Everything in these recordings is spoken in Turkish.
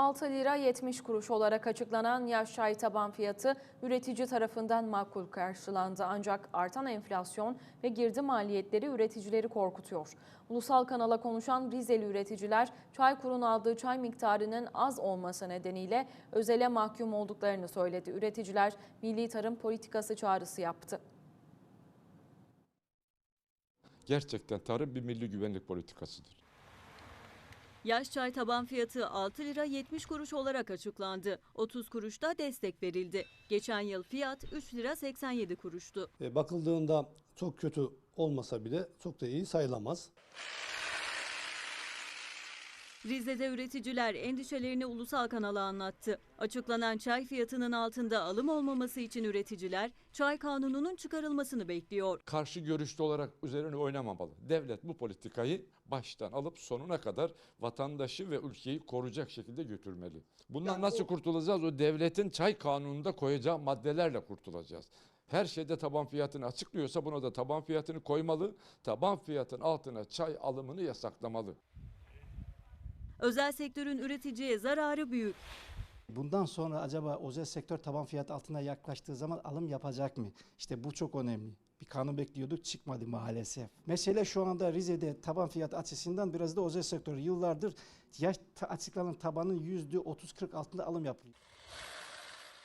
6 lira 70 kuruş olarak açıklanan yaş çay taban fiyatı üretici tarafından makul karşılandı. Ancak artan enflasyon ve girdi maliyetleri üreticileri korkutuyor. Ulusal kanala konuşan Rizeli üreticiler Çaykur'un aldığı çay miktarının az olması nedeniyle özele mahkum olduklarını söyledi. Üreticiler milli tarım politikası çağrısı yaptı. Gerçekten tarım bir milli güvenlik politikasıdır. Yaş çay taban fiyatı 6 lira 70 kuruş olarak açıklandı. 30 kuruş da destek verildi. Geçen yıl fiyat 3 lira 87 kuruştu. E, bakıldığında çok kötü olmasa bile çok da iyi sayılamaz. Rize'de üreticiler endişelerini ulusal kanala anlattı. Açıklanan çay fiyatının altında alım olmaması için üreticiler çay kanununun çıkarılmasını bekliyor. Karşı görüşlü olarak üzerine oynamamalı. Devlet bu politikayı baştan alıp sonuna kadar vatandaşı ve ülkeyi koruyacak şekilde götürmeli. Bundan nasıl kurtulacağız? O devletin çay kanununda koyacağı maddelerle kurtulacağız. Her şeyde taban fiyatını açıklıyorsa buna da taban fiyatını koymalı. Taban fiyatın altına çay alımını yasaklamalı. Özel sektörün üreticiye zararı büyük. Bundan sonra acaba özel sektör taban fiyat altına yaklaştığı zaman alım yapacak mı? İşte bu çok önemli. Bir kanun bekliyorduk çıkmadı maalesef. Mesele şu anda Rize'de taban fiyat açısından biraz da özel sektör yıllardır yaş açıklanan tabanın yüzde 30-40 altında alım yapılıyor.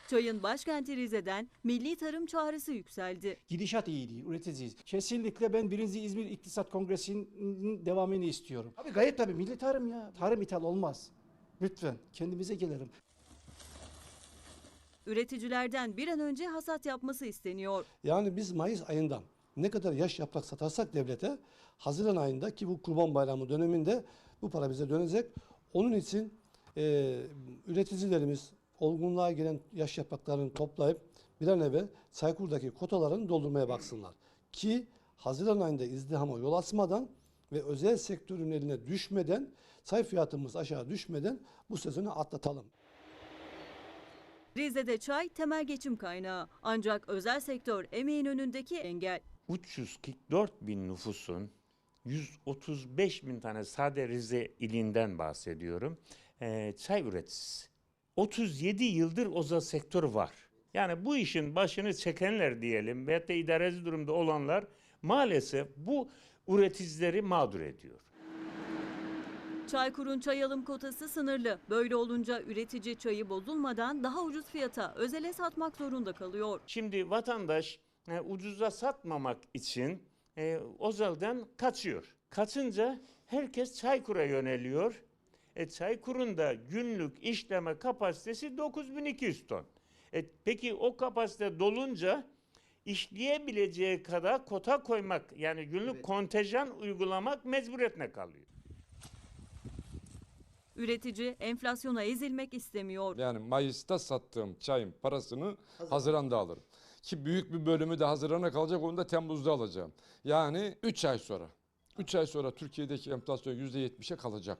Çayın başkenti Rize'den milli tarım çağrısı yükseldi. Gidişat iyi değil, üreticiyiz. Kesinlikle ben birinci İzmir İktisat Kongresi'nin devamını istiyorum. Abi gayet tabii milli tarım ya. Tarım ithal olmaz. Lütfen kendimize gelelim. Üreticilerden bir an önce hasat yapması isteniyor. Yani biz Mayıs ayında ne kadar yaş yaprak satarsak devlete Haziran ayında ki bu Kurban Bayramı döneminde bu para bize dönecek. Onun için e, üreticilerimiz olgunluğa gelen yaş yapraklarını toplayıp bir an evvel Çaykur'daki kotalarını doldurmaya baksınlar. Ki Haziran ayında izdihama yol açmadan ve özel sektörün eline düşmeden, çay fiyatımız aşağı düşmeden bu sezonu atlatalım. Rize'de çay temel geçim kaynağı. Ancak özel sektör emeğin önündeki engel. 344 bin nüfusun 135 bin tane sade Rize ilinden bahsediyorum. Ee, çay üreticisi. 37 yıldır özel sektör var. Yani bu işin başını çekenler diyelim veyahut da idareci durumda olanlar maalesef bu üreticileri mağdur ediyor. Çaykur'un çay alım kotası sınırlı. Böyle olunca üretici çayı bozulmadan daha ucuz fiyata özele satmak zorunda kalıyor. Şimdi vatandaş e, ucuza satmamak için e, özelden kaçıyor. Kaçınca herkes Çaykur'a yöneliyor. E, Çaykur'un da günlük işleme kapasitesi 9200 ton. E, peki o kapasite dolunca işleyebileceği kadar kota koymak yani günlük kontenjan uygulamak mecburiyetine kalıyor. Üretici enflasyona ezilmek istemiyor. Yani Mayıs'ta sattığım çayın parasını Haziran'da alırım. Ki büyük bir bölümü de Haziran'a kalacak onu da Temmuz'da alacağım. Yani 3 ay sonra. 3 ay sonra Türkiye'deki enflasyon %70'e kalacak.